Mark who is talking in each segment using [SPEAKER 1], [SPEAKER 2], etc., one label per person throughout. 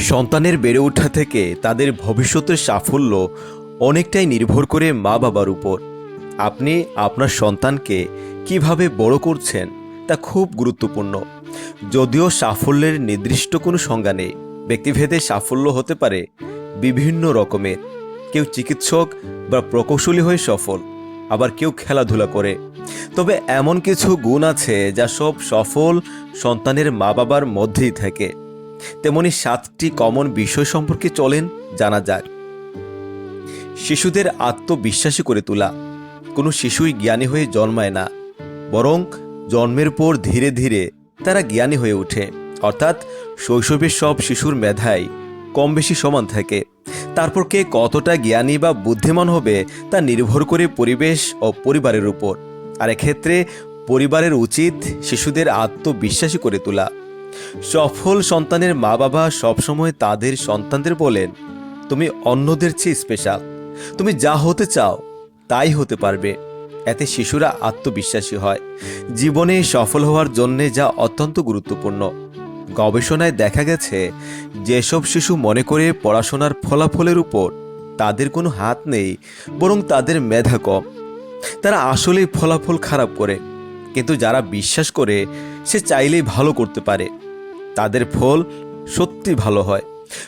[SPEAKER 1] সন্তানের বেড়ে ওঠা থেকে তাদের ভবিষ্যতের সাফল্য অনেকটাই নির্ভর করে মা বাবার উপর। আপনি আপনার সন্তানকে কীভাবে বড় করছেন তা খুব গুরুত্বপূর্ণ। যদিও সাফল্যের নির্দিষ্ট কোনো সংজ্ঞা নেই, ব্যক্তিভেদে সাফল্য হতে পারে বিভিন্ন রকমের। কেউ চিকিৎসক বা প্রকৌশলী হয়ে সফল, আবার কেউ খেলাধুলা করে। তবে এমন কিছু গুণ আছে যা সব সফল সন্তানের মা বাবার মধ্যেই থাকে। তেমনি সাতটি কমন বিষয় সম্পর্কে চলেন, জানা যাক। শিশুদের আত্মবিশ্বাসী করে তোলা। কোনো শিশুই জ্ঞানী হয়ে জন্মায় না, বরং জন্মের পর ধীরে ধীরে তারা জ্ঞানী হয়ে ওঠে। অর্থাৎ শৈশবের সব শিশুর মেধাই কম বেশি সমান থাকে। তারপর কে কতটা জ্ঞানী বা বুদ্ধিমান হবে তা নির্ভর করে পরিবেশ ও পরিবারের উপর। আর এক্ষেত্রে পরিবারের উচিত শিশুদের আত্মবিশ্বাসী করে তোলা। সফল সন্তানের মা বাবা সবসময় তাদের সন্তানদের বলেন, তুমি অন্যদের চেয়ে স্পেশাল তুমি যা হতে চাও, তাই হতে পারবে। এতে শিশুরা আত্মবিশ্বাসী হয়। জীবনে সফল হওয়ার জন্যে যা অত্যন্ত গুরুত্বপূর্ণ। গবেষণায় দেখা গেছে, যেসব শিশু মনে করে পড়াশোনার ফলাফলের উপর তাদের কোনো হাত নেই, বরং তাদের মেধা কম। তারা আসলেই ফলাফল খারাপ করে, কিন্তু যারা বিশ্বাস করে, সে চাইলেই ভালো করতে পারে। তাদের ফল সত্যি ভালো হয়।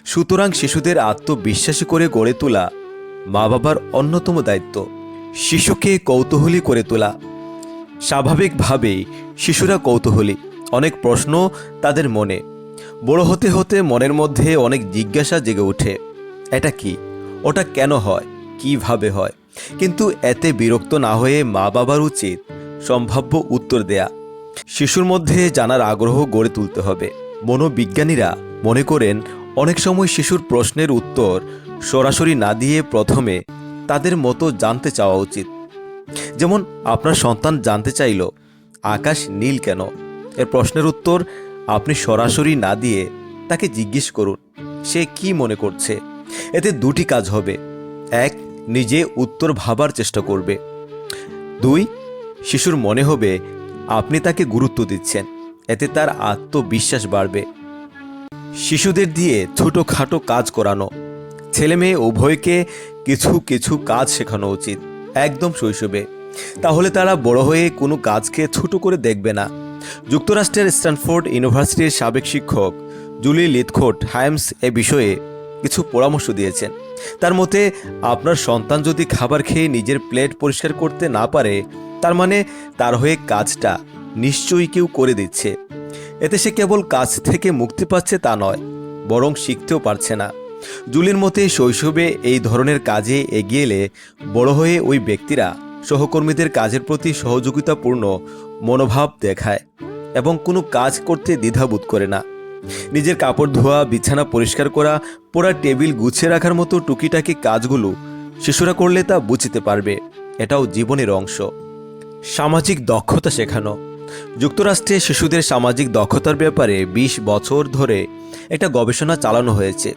[SPEAKER 1] সুতরাং শিশুদের আত্মবিশ্বাসী করে গড়ে তোলা মা বাবার অন্যতম দায়িত্ব। শিশুকে কৌতূহলী করে তোলা। স্বাভাবিকভাবেই শিশুরা কৌতূহলী। অনেক প্রশ্ন তাদের মনে। বড় হতে হতে মনের মধ্যে অনেক জিজ্ঞাসা জেগে ওঠে। এটা কি? ওটা কেন হয়? কীভাবে হয়? কিন্তু এতে বিরক্ত না হয়ে মা বাবার উচিত সম্ভাব্য উত্তর দেয়া। শিশুর মধ্যে জানার আগ্রহ গড়ে তুলতে হবে। মনোবিজ্ঞানীরা মনে করেন, অনেক সময় শিশুর প্রশ্নের উত্তর সরাসরি না দিয়ে প্রথমে তাদের মতো জানতে চাওয়া উচিত। যেমন, আপনার সন্তান জানতে চাইল, আকাশ নীল কেন? এর প্রশ্নের উত্তর আপনি সরাসরি না দিয়ে তাকে জিজ্ঞেস করুন, সে কি মনে করছে? এতে দুটি কাজ হবে। এক, নিজে উত্তর ভাবার চেষ্টা করবে। দুই, শিশুর মনে হবে আপনি তাকে গুরুত্ব দিচ্ছেন। এতে তার আত্মবিশ্বাস বাড়বে। শিশুদের দিয়ে ছোটোখাটো কাজ করানো। ছেলে মেয়ে উভয়কে কিছু কিছু কাজ শেখানো উচিত, একদম শৈশবে। তাহলে তারা বড় হয়ে কোনো কাজকে ছোট করে দেখবে না। যুক্তরাষ্ট্রের স্ট্যানফোর্ড ইউনিভার্সিটির সাবেক শিক্ষক জুলি লিথখোট হাইমস এ বিষয়ে কিছু পরামর্শ দিয়েছেন। তার মতে, আপনার সন্তান যদি খাবার খেয়ে নিজের প্লেট পরিষ্কার করতে না পারে, তার মানে তার হয়ে কাজটা নিশ্চয়ই কেউ করে দিচ্ছে। এতে সে কেবল কাজ থেকে মুক্তি পাচ্ছে তা নয়, বরং শিখতেও পারছে না। জুলির মতে শৈশবে এই ধরনের কাজে এগিয়ে এলে বড় হয়ে ওই ব্যক্তিরা সহকর্মীদের কাজের প্রতি সহযোগিতাপূর্ণ মনোভাব দেখায় এবং কোনো কাজ করতে দ্বিধাবোধ করে না। নিজের কাপড় ধোয়া, বিছানা পরিষ্কার করা, পোড়া টেবিল গুছিয়ে রাখার মতো টুকিটাকি কাজগুলো শিশুরা করলে তা বুঝতে পারবে। এটাও জীবনের অংশ। সামাজিক দক্ষতা শেখানো। যুক্তরাষ্ট্রে শিশুদের সামাজিক দক্ষতার ব্যাপারে ২০ বছর ধরে একটা গবেষণা চালানো হয়েছে।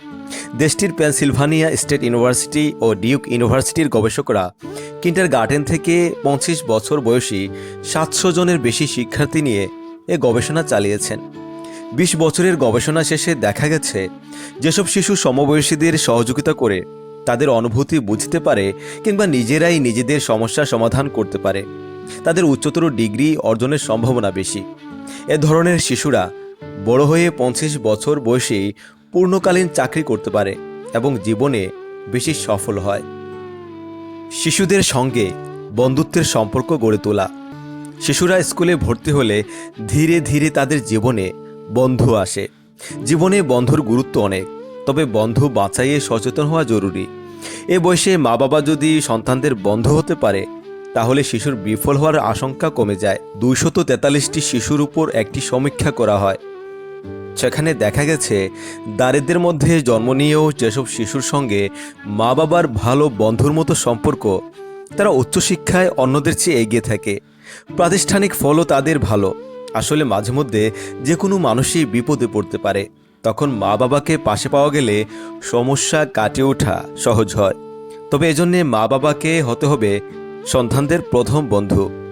[SPEAKER 1] দেশটির পেনসিলভানিয়া স্টেট ইউনিভার্সিটি ও ডিউক ইউনিভার্সিটির গবেষকরা কিন্টার গার্ডেন থেকে পঁচিশ বছর বয়সী সাতশো জনের বেশি শিক্ষার্থী নিয়ে এ গবেষণা চালিয়েছেন। বিশ বছরের গবেষণা শেষে দেখা গেছে, যেসব শিশু সমবয়সীদের সহযোগিতা করে তাদের অনুভূতি বুঝতে পারে কিংবা নিজেরাই নিজেদের সমস্যার সমাধান করতে পারে। তাদের উচ্চতর ডিগ্রি অর্জনের সম্ভাবনা বেশি। এ ধরনের শিশুরা বড় হয়ে পঁচিশ বছর বয়সে পূর্ণকালীন চাকরি করতে পারে এবং জীবনে বেশি সফল হয়। শিশুদের সঙ্গে বন্ধুত্বের সম্পর্ক গড়ে তোলা। শিশুরা স্কুলে ভর্তি হলে ধীরে ধীরে তাদের জীবনে বন্ধু আসে। জীবনে বন্ধুর গুরুত্ব অনেক, তবে বন্ধু বাঁচাইয়ে সচেতন হওয়া জরুরি। এ বয়সে মা বাবা যদি সন্তানদের বন্ধু হতে পারে তাহলে শিশুর বিফল হওয়ার আশঙ্কা কমে যায়। দুইশত তেতাল্লিশটি শিশুর উপর একটি সমীক্ষা করা হয়। সেখানে দেখা গেছে, দারিদ্রের মধ্যে জন্ম নিয়েও যেসব শিশুর সঙ্গে মা বাবার ভালো বন্ধুর মতো সম্পর্ক, তারা উচ্চশিক্ষায় অন্যদের চেয়ে এগিয়ে থাকে। প্রাতিষ্ঠানিক ফলও তাদের ভালো। আসলে মাঝে মধ্যে যে কোনো মানুষই বিপদে পড়তে পারে। তখন মা বাবাকে পাশে পাওয়া গেলে সমস্যা কাটিয়ে ওঠা সহজ হয়। তবে এজন্যে মা বাবাকে হতে হবে সন্তানদের প্রথম বন্ধু।